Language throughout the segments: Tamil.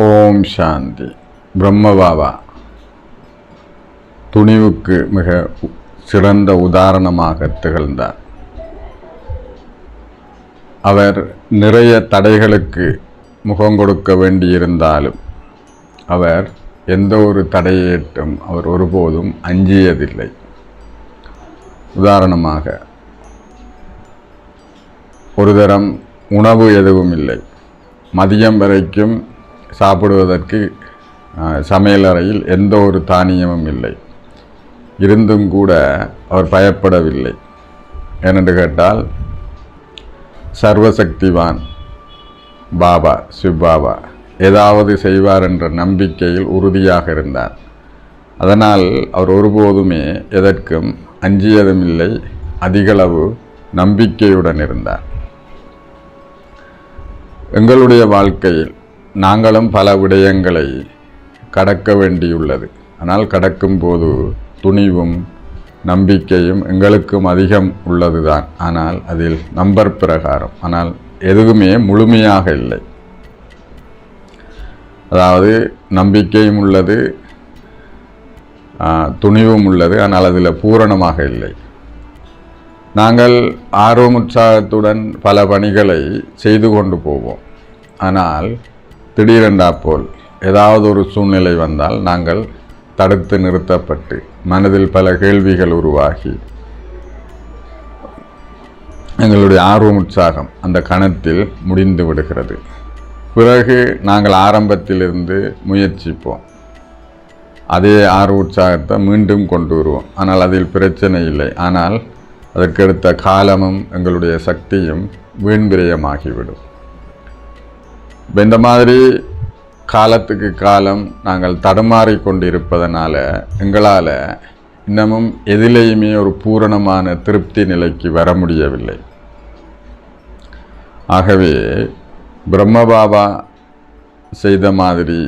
ஓம் சாந்தி. பிரம்மபாபா துணிவுக்கு மிக உ- சிறந்த உதாரணமாக திகழ்ந்தார். அவர் நிறைய தடைகளுக்கு முகம் கொடுக்க வேண்டியிருந்தாலும் அவர் எந்த ஒரு தடையேற்றும் அவர் ஒருபோதும் அஞ்சியதில்லை. உதாரணமாக ஒரு தரம் உணவு எதுவும் இல்லை. மதியம் வரைக்கும் சாப்பிடுவதற்கு சமையலறையில் எந்த ஒரு தானியமும் இல்லை. இருந்தும் கூட அவர் பயப்படவில்லை. ஏனென்று கேட்டால் சர்வசக்திவான் பாபா சிவபாபா ஏதாவது செய்வார் என்ற நம்பிக்கையில் உறுதியாக இருந்தார். அதனால் அவர் ஒருபோதுமே எதற்கும் அஞ்சியதுமில்லை அதிகளவு நம்பிக்கையுடன் இருந்தார். எங்களுடைய வாழ்க்கையில் நாங்களும் பல விடயங்களை கடக்க வேண்டியுள்ளது. ஆனால் கடக்கும் போது துணிவும் நம்பிக்கையும் எங்களுக்கும் அதிகம் உள்ளது தான் ஆனால் அதில் நம்பர் பிரகாரம். ஆனால் எதுவுமே முழுமையாக இல்லை. அதாவது நம்பிக்கையும் உள்ளது துணிவும் உள்ளது ஆனால் அதில் பூரணமாக இல்லை. நாங்கள் ஆர்வம் உற்சாகத்துடன் பல பணிகளை செய்து கொண்டு போவோம். ஆனால் திடீரென்றா போல் ஏதாவது ஒரு சூழ்நிலை வந்தால் நாங்கள் தடுத்து நிறுத்தப்பட்டு மனதில் பல கேள்விகள் உருவாகி எங்களுடைய ஆர்வம் உற்சாகம் அந்த கணத்தில் முடிந்து விடுகிறது. பிறகு நாங்கள் ஆரம்பத்திலிருந்து முயற்சிப்போம். அதே ஆர்வ உற்சாகத்தை மீண்டும் கொண்டு வருவோம். ஆனால் அதில் பிரச்சனை இல்லை. ஆனால் அதற்கடுத்த காலமும் எங்களுடைய சக்தியும் வீண்விரயமாகிவிடும் இப்போ இந்த மாதிரி காலத்துக்கு காலம் நாங்கள் தடுமாறி கொண்டிருப்பதனால எங்களால் இன்னமும் எதிலேயுமே ஒரு பூரணமான திருப்தி நிலைக்கு வர முடியவில்லை. ஆகவே பிரம்மபாபா செய்த மாதிரி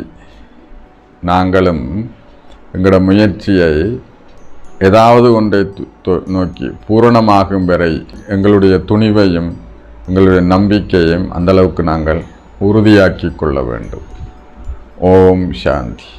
நாங்களும் எங்களோட முயற்சியை ஏதாவது ஒன்றை நோக்கி பூரணமாகும் வரை எங்களுடைய துணிவையும் எங்களுடைய நம்பிக்கையும் அந்த அளவுக்கு நாங்கள் உறுதியாக்கி கொள்ள வேண்டும். ஓம் சாந்தி.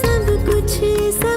सब कुछ सब